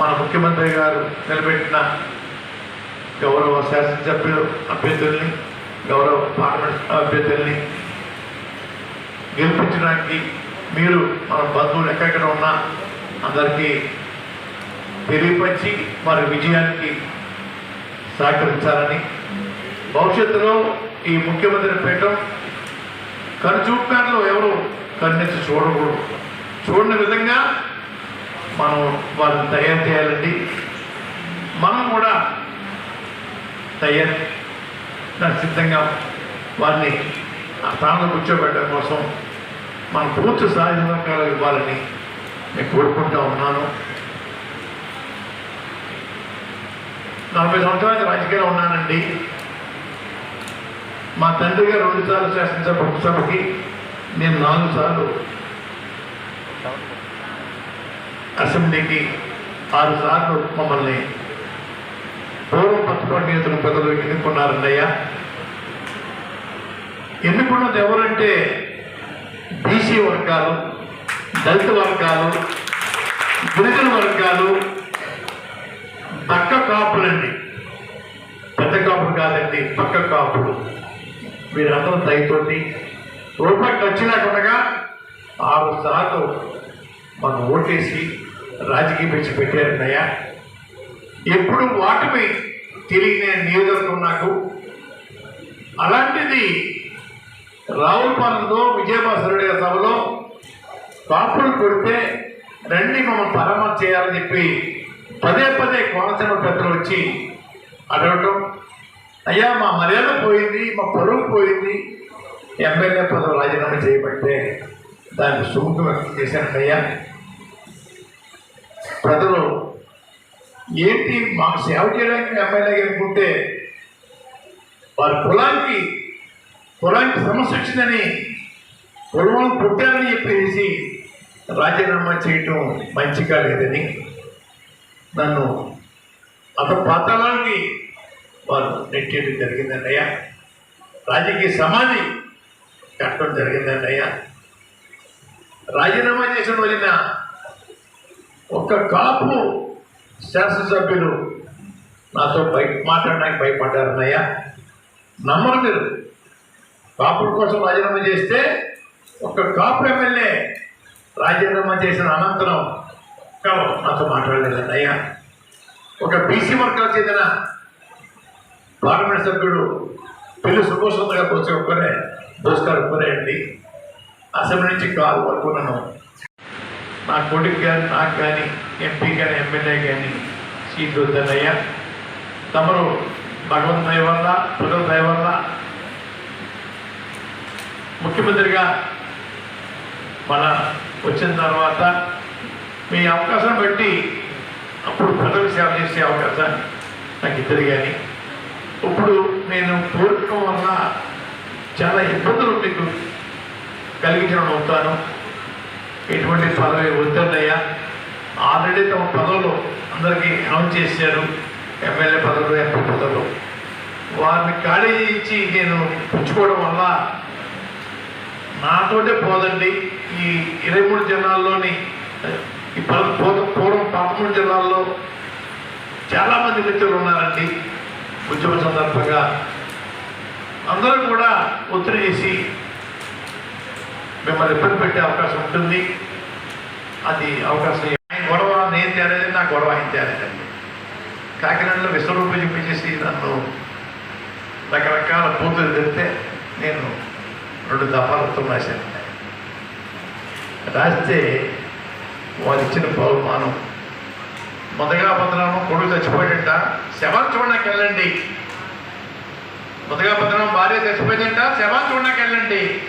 మన ముఖ్యమంత్రి గారు నిలబెట్టిన గౌరవ శాసనసభ్యులు అభ్యర్థుల్ని గౌరవ పార్లమెంట్ అభ్యర్థుల్ని గెలిపించడానికి మీరు మన బంధువులు ఎక్కడెక్కడ ఉన్నా అందరికీ తెలియపరిచి వారి విజయానికి సహకరించాలని భవిష్యత్తులో ఈ ముఖ్యమంత్రి పెట్టడం కనుచూపారులో ఎవరు కన్నెచ్చి చూడకూడదు. చూడని విధంగా మనం వాళ్ళని తయారు చేయాలండి. మనం కూడా తయారు దానికి సిద్ధంగా వారిని ఆ స్థానంలో కూర్చోబెట్టడం కోసం మన పూర్తి సహకారాలు ఇవ్వాలని నేను కోరుకుంటా ఉన్నాను. నలభై సంవత్సరాలు రాజకీయాలు ఉన్నానండి. మా తండ్రి గారు రెండు సార్లు శాసనసభ సభకి నేను నాలుగు సార్లు అసెంబ్లీకి ఆరు సార్లు మమ్మల్ని పూర్వం పట్టుబడి నేతలు పెద్దలు ఎన్నుకున్నారన్నయ్యా ఎన్నుకున్నది ఎవరంటే బీసీ వర్గాలు దళిత వర్గాలు గిరిజన వర్గాలు పక్క కాపులండి. పెద్ద కాపులు కాదండి పక్క కాపులు. వీరందరూ దయతోటి రూపాయి ఖర్చు లేకుండా ఆరు సార్లు మనం ఓటేసి రాజకీయ పిచ్చి పెట్టారన్నయ్యా ఎప్పుడు వాటిపై తెలియని నియోజకవర్గం నాకు. అలాంటిది రావులపాలెంలో విజయభాస్కరుడి గారి సభలో కాపులు కొడితే రండి మనం పరామర్శ చేయాలని చెప్పి పదే పదే కోనసీమ పెద్దలు వచ్చి అడగటం. అయ్యా మా మర్యాద పోయింది మా పొరుగు పోయింది. ఎమ్మెల్యే పదవి రాజీనామా చేయబట్టే దాన్ని సుముఖం వ్యక్తం చేశాను అయ్యా ప్రజలు ఏంటి మాకు సేవ చేయడానికి ఎమ్మెల్యే అనుకుంటే వారి కులానికి కులానికి సమస్య వచ్చిందని కులం పుట్టారని చెప్పేసి రాజీనామా చేయటం మంచిగా లేదని నన్ను అతని పాతాళానికి వారు నెట్టేయడం జరిగిందన్నయ్యా. రాజకీయ సమాధి కట్టడం జరిగిందన్నయ్యా. రాజీనామా చేసిన వదిన ఒక్క కాపు శాసనసభ్యులు నాతో బయ మాట్లాడడానికి భయపడ్డారన్నయ్య. నమ్మరు మీరు. కాపుల కోసం రాజీనామా చేస్తే ఒక్క కాపు ఎమ్మెల్యే రాజీనామా చేసిన అనంతరం కావు నాతో మాట్లాడలేదన్నయ్య. ఒక బీసీ వర్గాలు చెందిన పార్లమెంట్ సభ్యుడు పెళ్ళి సుభోషంగా వచ్చే ఒక్కరే దోస్కారు ఒక్కరే అండి. అసెంబ్లీ నుంచి కాలు వరకు నన్ను నా కొడుకు కానీ నాకు కానీ ఎంపీ కానీ ఎమ్మెల్యే కానీ సీట్లు వద్దన్నయ్యా. తమరు భగవంతు దయ వల్ల ప్రజల దయ వల్ల ముఖ్యమంత్రిగా మన వచ్చిన తర్వాత మీ అవకాశం బట్టి అప్పుడు ప్రజలకు సేవ చేసే అవకాశాన్ని నాకు ఇద్దరు కానీ ఇప్పుడు నేను కోరటం వల్ల చాలా ఇబ్బందులు మీకు కలిగించడం అవుతాను. ఎటువంటి పదవి వద్దన్నయ్యా. ఆల్రెడీ తమ పదవులు అందరికీ అనౌన్స్ చేశారు. ఎమ్మెల్యే పదవులు ఎంపీ పదవులు. వారిని ఖాళీ ఇచ్చి నేను పుచ్చుకోవడం వల్ల నాతోటే పోదండి. ఈ ఇరవై మూడు జిల్లాల్లోని ఈ పద పూర్వం పూర్వం పదమూడు జిల్లాల్లో చాలామంది మిత్రులు ఉన్నారండి. ఉద్యమ సందర్భంగా అందరూ కూడా ఒత్తిడి చేసి మిమ్మల్ని ఇబ్బంది పెట్టే అవకాశం ఉంటుంది. అది అవకాశం ఆయన గొడవ నేను తేలేదు నా గొడవ ఆయన తేలేదండి. కాకినాడలో విశ్వరూపం చూపించేసి నన్ను రకరకాల పూతులు తెస్తే నేను రెండు దఫాలతో రాశాను. రాస్తే వాళ్ళు ఇచ్చిన బహుమానం. మొదగా పత్రం కొడుకు చచ్చిపోయాడంట. శవం చూడడానికి వెళ్ళండి. మొదగా పత్రం భార్య చచ్చిపోయిందంట. శవం చూడడానికి వెళ్ళండి.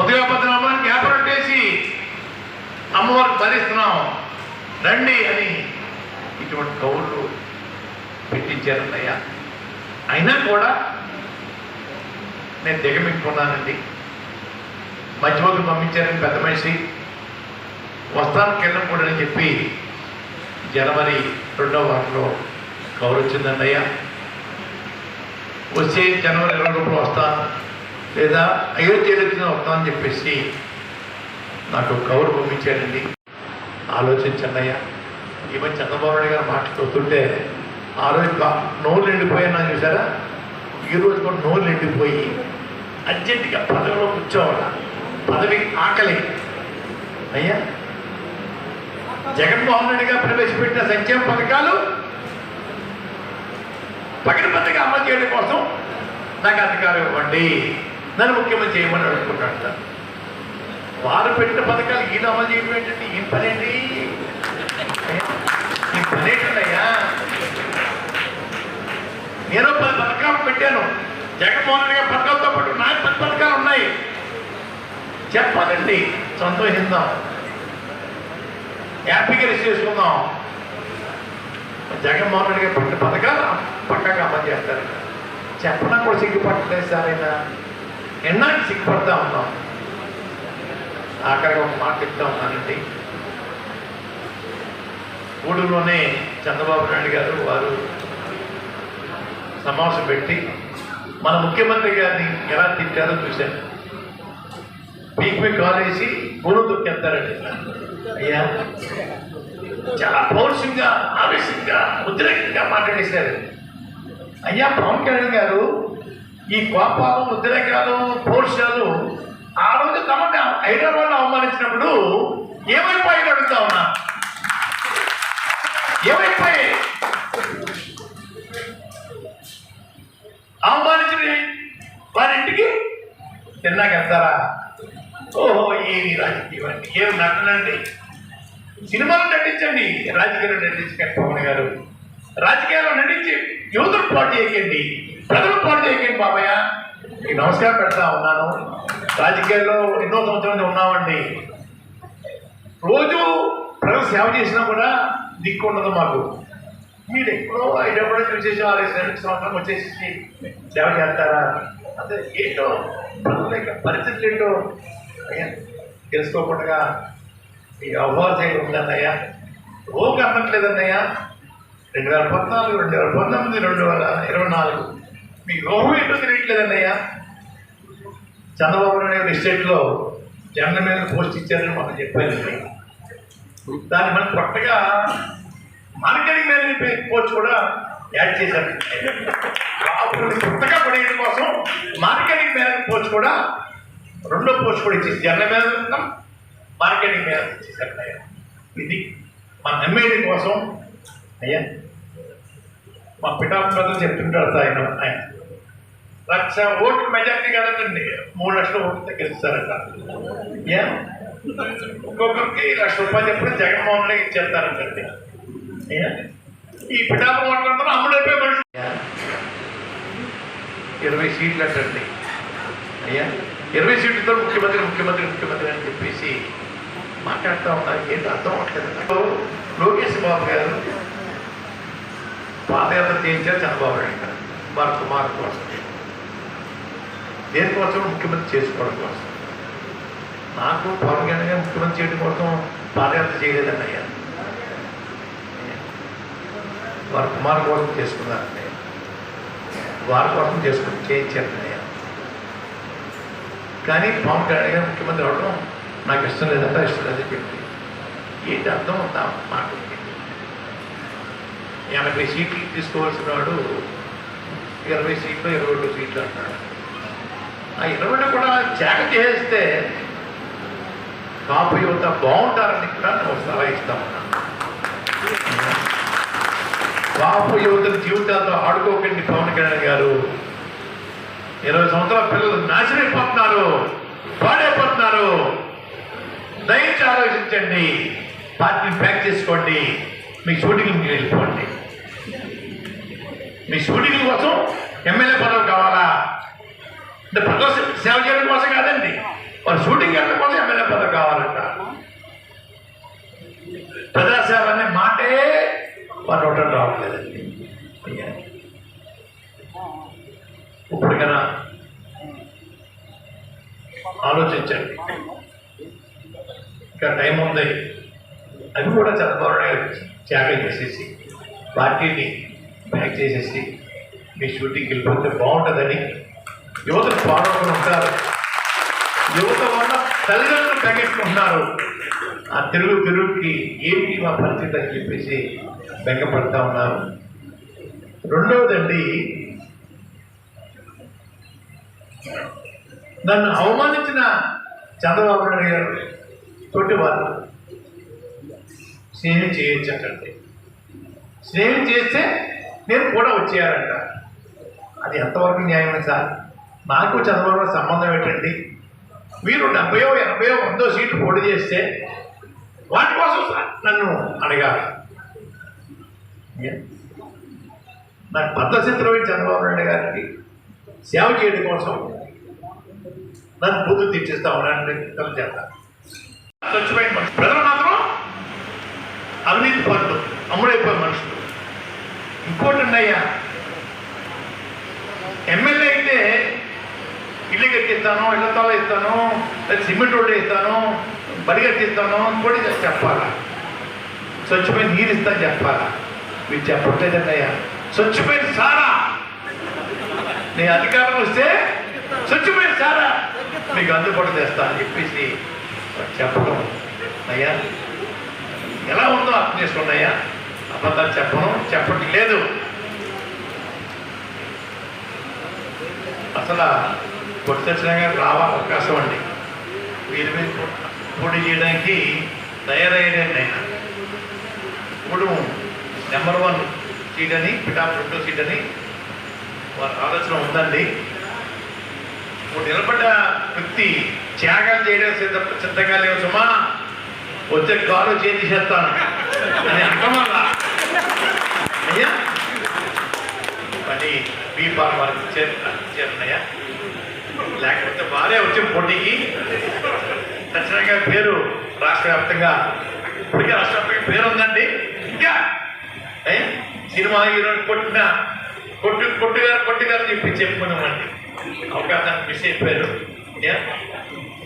మొదగా పద్మనాభానికి ఏర్పడేసి అమ్మవారికి భరిస్తున్నాం రండి అని ఇటువంటి కౌళ్ళు పెట్టించారన్నయ్య. అయినా కూడా నేను దిగమిక్కున్నానండి. మధ్యలోకి పంపించారని పెద్ద మనిషి వస్తాను కింద కూడా అని చెప్పి జనవరి రెండవ వారంలో కౌరు వచ్చిందన్నయ్య వచ్చే జనవరి ఇరవై రూపాయలు వస్తాను లేదా అయోధ్యలో వచ్చిన వస్తానని చెప్పేసి నాకు కవర్ పంపించాడండి. ఆలోచించండి అయ్యా ఈ మధ్య చంద్రబాబు నాయుడు గారు మాట్లాడుతుంటే ఆ రోజు నోలు నోరు నిండిపోయినా చూసారా? ఈ రోజు కూడా నోలు నిండిపోయి అర్జెంటుగా పదవిలో కూర్చోవాల? పదవి ఆకలి. అయ్యా జగన్మోహన్ రెడ్డి గారు ప్రవేశపెట్టిన సంక్షేమ పథకాలు పకడ్బందీగా అమలు చేయడం కోసం నాకు అధికారం ఇవ్వండి. నన్ను ముఖ్యమంత్రి చేయమని అడుగుతున్నాడు సార్. వారు పెట్టిన పథకాలు ఈయన అమలు చేయడం ఏంటంటే ఈ పని ఏంటి ఈ పని ఏంటండయ్యా నేను పది పథకాలు పెట్టాను. జగన్మోహన్ రెడ్డి గారి పథకాలతో పాటు నా పది పథకాలు ఉన్నాయి. చెప్పాలండి సంతోషిద్దాం. హ్యాపీగా రిసీవ్ చేసుకుందాం. జగన్మోహన్ రెడ్డి గారు పెట్టిన పథకాలు పక్కగా అమలు చేస్తారు. చెప్పడం కూడా సిగ్గుపట్టలేదు సార్ అయినా ఎన్నాళ్ళు సిగ్గుపడతా ఉన్నాం ఆఖరిగా ఒక మాట చెప్తా ఉన్నానండి. గూడూరులోనే చంద్రబాబు నాయుడు గారు వారు సమావేశం పెట్టి మన ముఖ్యమంత్రి గారిని ఎలా తిట్టారో చూశాను. పీక్ మీ కాలేసి గూడు దొక్కేస్తారండి అయ్యా చాలా పౌరుషంగా ఆవేశంగా ఉద్రేకంగా మాట్లాడేశారు. అయ్యా పవన్ కళ్యాణ్ గారు ఈ కోపాలు ఉద్రేకాలు పౌరుషాలు ఆ రోజు తమని హైదరాబాద్లో అవమానించినప్పుడు ఏమైపోయాయి అడుగుతా ఉన్నా? ఏమైపోయాయి? వారి వారింటికి తిన్నాక వెళ్తారా? ఓహో ఏమి రాజకీయం అండి. ఏమి నటనండి? సినిమాలు నటించండి. రాజకీయాలు నటించకండి పవన్ గారు. రాజకీయాల్లో నటించి యువతలు పాటు చేయకండి ప్రజలు పాటు చేయకండి బాబయ్య మీకు నమస్కారం పెడతా ఉన్నాను. రాజకీయాల్లో ఎన్నో సంవత్సరాలు ఉన్నామండి. రోజు ప్రజలు సేవ చేసినా కూడా దిక్కు ఉండదు మాకు. మీరు ఎప్పుడో ఐదప్పుడు చూసేసి ఆరు రెండు సంవత్సరం వచ్చేసి సేవ చేస్తారా? అంటే ఏంటో ప్రజల యొక్క పరిస్థితులు ఏంటో అయ్యా తెలుసుకోకుండా ఈ అవ్వాల్సి ఉందన్నయ్యా ఓకే అన్నట్లేదన్నయ్యా. రెండు వేల పద్నాలుగు రెండు వేల పంతొమ్మిది రెండు వేల ఇరవై నాలుగు. మీ రోహం ఏంటో తెలియట్లేదన్నయ్యా? చంద్రబాబు నాయుడు ఎస్టేట్లో జెండ మీద పోస్ట్ ఇచ్చారని మనం చెప్పారు. దాన్ని మనం కొత్తగా మార్కెటింగ్ మీద పోస్ట్ కూడా యాడ్ చేశారు. అప్పుడు కొత్తగా పడేయడం కోసం మార్కెటింగ్ మేనేజ్ పోస్ట్ కూడా రెండో పోస్ట్ కూడా ఇచ్చేసి జెండ మీద ఉన్నాం మార్కెటింగ్ మేనేజ్ ఇచ్చేసారు అయ్యా ఇది మన ఎమ్మెల్యే కోసం అయ్యా మా పిఠాపు చెప్తుంటారు సార్ ఆయన ఆయన. లక్ష ఓట్లు మెజార్టీ కదండి. మూడు లక్షల ఓట్లు గెలుస్తారట ఏ? ఒక్కొక్కరికి లక్ష రూపాయలు చెప్పిన జగన్మోహన్ రెడ్డి ఇచ్చేస్తారంటండి. ఈ పిఠాపు మాట్లాడుతున్నా అమ్ముడైపోయి మనుషులు. ఇరవై సీట్లు అంటండి. అయ్యా ఇరవై సీట్లతో ముఖ్యమంత్రి ముఖ్యమంత్రి ముఖ్యమంత్రి అని చెప్పేసి మాట్లాడుతూ ఉన్నారు. ఏంటి అర్థం అవట్లేదు లోకేష్ బాబు గారు పాదయాత్ర చేయించారు చంద్రబాబు నాయుడు గారు. వారి కుమారు కోసం. దేనికోసం ముఖ్యమంత్రి చేసుకోవడం కోసం. నాకు పవన్ కళ్యాణ్ ముఖ్యమంత్రి చేయడం కోసం పాదయాత్ర చేయలేదండి అయ్యా. వారి కుమారు కోసం చేసుకున్నారండి వారి కోసం చేసుకుని చేయించారండి అయ్యా. కానీ పవన్ కళ్యాణ్ గారు ముఖ్యమంత్రి అవడం నాకు ఇష్టం లేదంట ఇష్టం లేదని చెప్పి. ఏంటి అర్థం? ఉందా మాట ఎనభై సీట్లు తీసుకోవాల్సిన వాడు ఇరవై సీట్లు ఇరవై రెండు సీట్లు అంటాడు ఆ ఇరవై కూడా చేక చేస్తే కాపు యువత బాగుంటారని కూడా నేను సలహా ఇస్తా ఉన్నాను. కాపు యువత జీవితాలతో ఆడుకోకండి పవన్ కళ్యాణ్ గారు. ఇరవై సంవత్సరాల పిల్లలు నాశనైపోతున్నారు పాడైపోతున్నారు దయచేసి ఆలోచించండి పార్టీని ప్యాక్ చేసుకోండి మీ షూటింగ్ వెళ్ళిపోండి. మీ షూటింగ్ కోసం ఎమ్మెల్యే పదవి కావాలా? అంటే ప్రజల సేవ చేయడం కోసం కాదండి. వారు షూటింగ్ వెళ్ళడం కోసం ఎమ్మెల్యే పదవి కావాలంట. ప్రజాసేవ అనే మాటే వారు నోట రావట్లేదండి. ఇప్పటికైనా ఆలోచించండి. ఇంకా టైం ఉంది. అది కూడా చంద్రబాబు నాయుడు త్యాగం చేసేసి పార్టీని బ్యాక్ చేసేసి మీ షూటింగ్కి వెళ్ళిపోతే బాగుంటుందని యువతను పాడవకుండా ఉంటారు యువత వల్ల తల్లిదండ్రులు తగ్గించుకుంటున్నారు ఆ తెలుగు తెలుగుకి ఏంటి మా పరిస్థితి అని చెప్పేసి బెంగపడతా ఉన్నారు. రెండవదండి నన్ను అవమానించిన చంద్రబాబు నాయుడు గారు తోటి వారు స్నేహం చేయొచ్చటండి. స్నేహం చేస్తే నేను కూడా వచ్చేయాలంట. అది ఎంతవరకు న్యాయమే సార్? నాకు చంద్రబాబు సంబంధం ఏంటండి? మీరు డెబ్బయో ఎనభయో వందో సీట్లు పోటీ చేస్తే వాటి కోసం సార్ నన్ను అడగాలి. నాకు పద్ధతిత్రమైన చంద్రబాబు నాయుడు గారికి సేవ చేయడం కోసం. నన్ను బుద్ధి తెచ్చిస్తా ఉన్నాను చేస్తాను స్వచ్ఛమైన మనుషులు ప్రజలు మాత్రం అవినీతి పనులు అమ్ముడైపోయే మనుషులు ఇంకోటి ఉన్నాయా ఎమ్మెల్యే ఇల్లు కట్టిస్తాను ఇళ్ళ తల ఇస్తాను లేదా సిమెంట్ రోడ్డు ఇస్తాను బడి కట్టిస్తాను కూడా చెప్పాలా? స్వచ్ఛమైన నీరు ఇస్తాను చెప్పాలా? మీరు చెప్పట్లేదన్నయ్యా స్వచ్ఛమైన సారా? నీ అధికారం వస్తే స్వచ్ఛమైన సారా? మీకు అందుబాటు చేస్తా అని చెప్పేసి చెప్పడం. అయ్యా ఎలా ఉందో అర్థం చేసుకున్నాయా అబద్ధాలు చెప్పను చెప్పట్లేదు. అసలు కొట్టచ్చినగా రావా? అవకాశం అండి. వీరి మీద పోటీ చేయడానికి తయారయ్యాడండి ఆయన. ఇప్పుడు నెంబర్ వన్ సీట్ అని పిటాప్ రెండో సీట్ అని వారి ఆలోచన ఉందండి. ఇప్పుడు నిలబడ్డ వ్యక్తి త్యాగం చేయడం సిద్ధ సిద్ధంగా లేవు సుమా. వచ్చే కారు చేంజ్ చేస్తాను. అని అనటం అయ్యా? పని మీ వారికి ఇచ్చారన్నయ్యా లేకపోతే వచ్చి పోటీకి. ఖచ్చితంగా పేరు రాష్ట్ర వ్యాప్తంగా. ఇప్పటికే రాష్ట్ర వ్యాప్తంగా పేరు ఉందండి. ఇంకా ఏ? సినిమా హీరో కొట్టిన కొట్టు కొట్టుగారు కొట్టుగారు చెప్పి చెప్పుకున్నామండి. అవకాశాన్ని మిస్ అయిపోయారు. ఏ?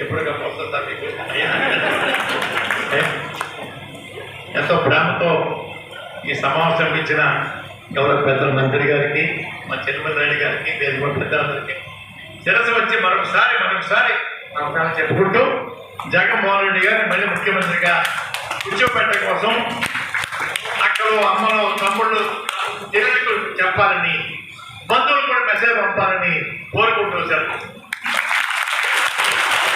ఎప్పటికప్పుడు వస్తుందా మీకు? ఎంతో ప్రేమతో ఈ సమావేశం ఇచ్చిన గౌరవ పెద్దల మంత్రి గారికి మా చెల్లిమల్ రెడ్డి గారికి వేదిక పెద్దలందరికీ శిరస్సు వచ్చి మరొకసారి మరొకసారి నమస్కారం చెప్పుకుంటూ జగన్మోహన్ రెడ్డి గారిని మళ్ళీ ముఖ్యమంత్రిగా కూర్చోపెట్ట కోసం అక్కలు అమ్మలు తమ్ముళ్ళు చెల్లెలకు చెప్పాలని బంధువులు కూడా మెసేజ్ పంపాలని కోరుకుంటూ సార్